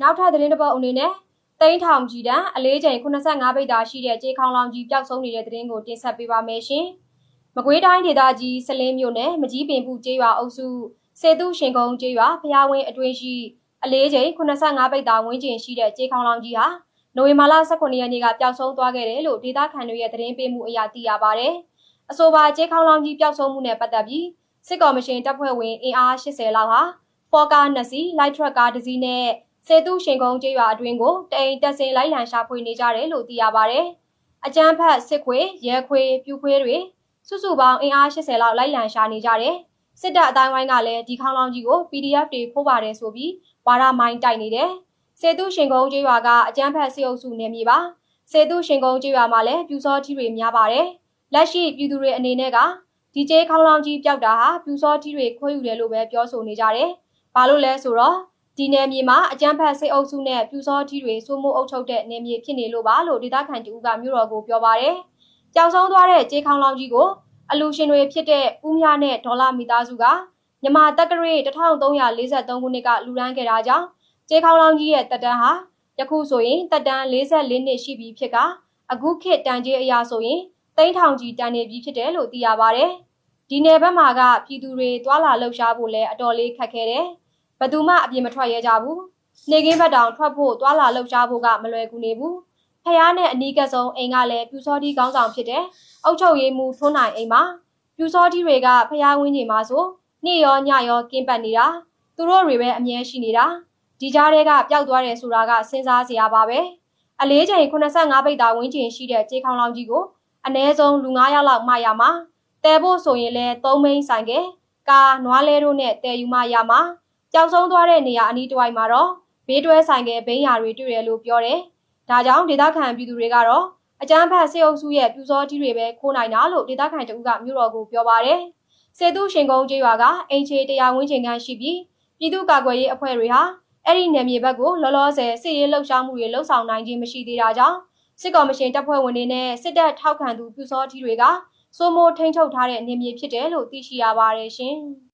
နောက်ထပ်သတင်းတစ်ပုဒ်အနေနဲ့တိန်းထောင်ကြီးတန်းအလေးချိန်85ပိတ်တာရှိတဲ့ကြေးခေါင်လောင်ကြီးပျောက်ဆုံးနေတဲ့သတင်းကိုတင်ဆက်ပေးပါမယ်ရှင်။မကွေးတိုင်းဒေသကြီးစလင်းမြို့နယ်မကြီးပင်ပူကျေးရွာအုပ်စုစေတုရှင်ကုန်းကျေးရွာဖျားဝင်းအတွင်းရှိအလေးချိန်85ပိတ်တာဝင်းကျင်ရှိတဲ့ကြေးခေါင်လောင်ကြီးဟာနိုဝင်ဘာလ18ရက်နေ့ကပျောက်ဆုံးသွားခဲ့တယ်လို့ဒေသခံတွေရဲ့သတင်းပေးမှုအရသိရပါဗျ။အဆိုပါကြေးခေါင်လောင်ကြီးပျောက်ဆုံးမှုနဲ့ပတ်သက်ပြီးစစ်ကော်မရှင်တပ်ဖွဲ့ဝင်အင်အား80လောက်ဟာဖော်ကားနှစ်စီးလိုက်ထရက်ကားတစ်စီးနဲ့ စေတုရှင်ကုန်းကျေးရွာအတွင်းကိုတိန်တက်စင်လိုက်လံရှာဖွေနေကြတယ်လို့သိရပါဗျ။အကြမ်းဖက်စစ်ခွေရဲခွေပြူခွေတွေစုစုပေါင်းအင်အား80လောက်လိုက်လံရှာနေကြတယ်။စစ်တပ်အတိုင်းဝိုင်းကလည်းဒီခေါင်းလောင်းကြီးကို PDF တွေဖိုးပါတယ်ဆိုပြီးဝါရမိုင်းတိုက်နေတယ်။စေတုရှင်ကုန်းကျေးရွာကအကြမ်းဖက်စစ်အုပ်စုနေမြေပါ။စေတုရှင်ကုန်းကျေးရွာမှာလည်းပြူစောကြီးတွေများပါတယ်။လက်ရှိပြည်သူတွေအနေနဲ့ကဒီကျေးခေါင်းလောင်းကြီးပျောက်တာဟာပြူစောကြီးတွေခွဲယူတယ်လို့ပဲပြောဆိုနေကြတယ်။ဘာလို့လဲဆိုတော့ ဒီနယ်မြေမှာအကြမ်းဖက်စစ်အုပ်စုနဲ့ပြူစောကြီးတွေစိုးမိုးအုပ်ချုပ်တဲ့နယ်မြေဖြစ်နေလို့ပါလို့ဒေသခံတူကမြို့တော်ကိုပြောပါတယ်။ကြောင်ဆုံးသွားတဲ့ကျေးခေါင်းလောင်းကြီးကိုအလူရှင်တွေဖြစ်တဲ့ဦးမြနဲ့ဒေါ်လာမိသားစုကမြန်မာတက္ကရာ1343ခုနှစ်ကလူရန်ခဲ့တာကြောင့်ကျေးခေါင်းလောင်းကြီးရဲ့တက်တန်းဟာယခုဆိုရင်တက်တန်း44နှစ်ရှိပြီဖြစ်ကအခုခေတ်တန်ကြီးအရာဆိုရင်တိန်းထောင်ကြီးတန်နေပြီဖြစ်တယ်လို့သိရပါတယ်။ဒီနယ်ဘက်မှာကပြည်သူတွေတွာလာလှုပ်ရှားဖို့လည်းအတော်လေးခက်ခဲတယ်။ ဘယ်သူမှအပြင်မထွက်ရဲကြဘူး။နေကင်းဘက်တောင်ထွက်ဖို့တွာလာလှုပ်ရှားဖို့ကမလွယ်ကူနေဘူး။ဖះနဲ့အနီးကဆုံးအိမ်ကလည်းပြူစောတီကောင်းဆောင်ဖြစ်တယ်။အုတ်ချုပ်ရည်မူထွန်းနိုင်အိမ်မှာပြူစောတီတွေကဖះဝင်းကြီးမှာဆိုနေ့ရောညရောကင်းပတ်နေတာ။သူတို့တွေပဲအမြဲရှိနေတာ။ဒီကြားတွေကပျောက်သွားတယ်ဆိုတာကစဉ်းစားစရာပါပဲ။အလေးချိန်85ပိတ်တာဝင်းကျင်ရှိတဲ့ကြေးခေါင်လောင်ကြီးကိုအ ਨੇ ဆုံးလူ9ယောက်လောက်မှရမှာတဲဖို့ဆိုရင်လဲ3မိန်းဆိုင်ကကာနွားလဲတို့နဲ့တဲယူမှရမှာ ကြောက်ဆုံးသွားတဲ့နေရာအနီးတစ်ဝိုက်မှာတော့ဘေးတွဲဆိုင်ကဘိန်းရာတွေတွေ့ရလို့ပြောတယ်။ဒါကြောင့်ဒေသခံပြည်သူတွေကတော့အကြမ်းဖက်စေအုပ်စုရဲ့ပြူစောကြီးတွေပဲခိုးနိုင်တာလို့ဒေသခံတအုပ်ကမြို့တော်ကိုပြောပါတယ်။စေသူရှင်ကုန်းကျေးရွာကအင်ချေတရားဝင်းချိန်ခန့်ရှိပြီးပြည်သူ့ကာကွယ်ရေးအဖွဲ့တွေဟာအဲ့ဒီနယ်မြေဘက်ကိုလောလောဆယ်စစ်ရေးလှုပ်ရှားမှုတွေလှုပ်ဆောင်နိုင်ခြင်းမရှိသေးတာကြောင့်စစ်ကော်မရှင်တပ်ဖွဲ့ဝင်တွေနဲ့စစ်တပ်ထောက်ခံသူပြူစောကြီးတွေကစိုးမိုးထိန်းချုပ်ထားတဲ့နေမြေဖြစ်တယ်လို့သိရှိရပါတယ်ရှင်။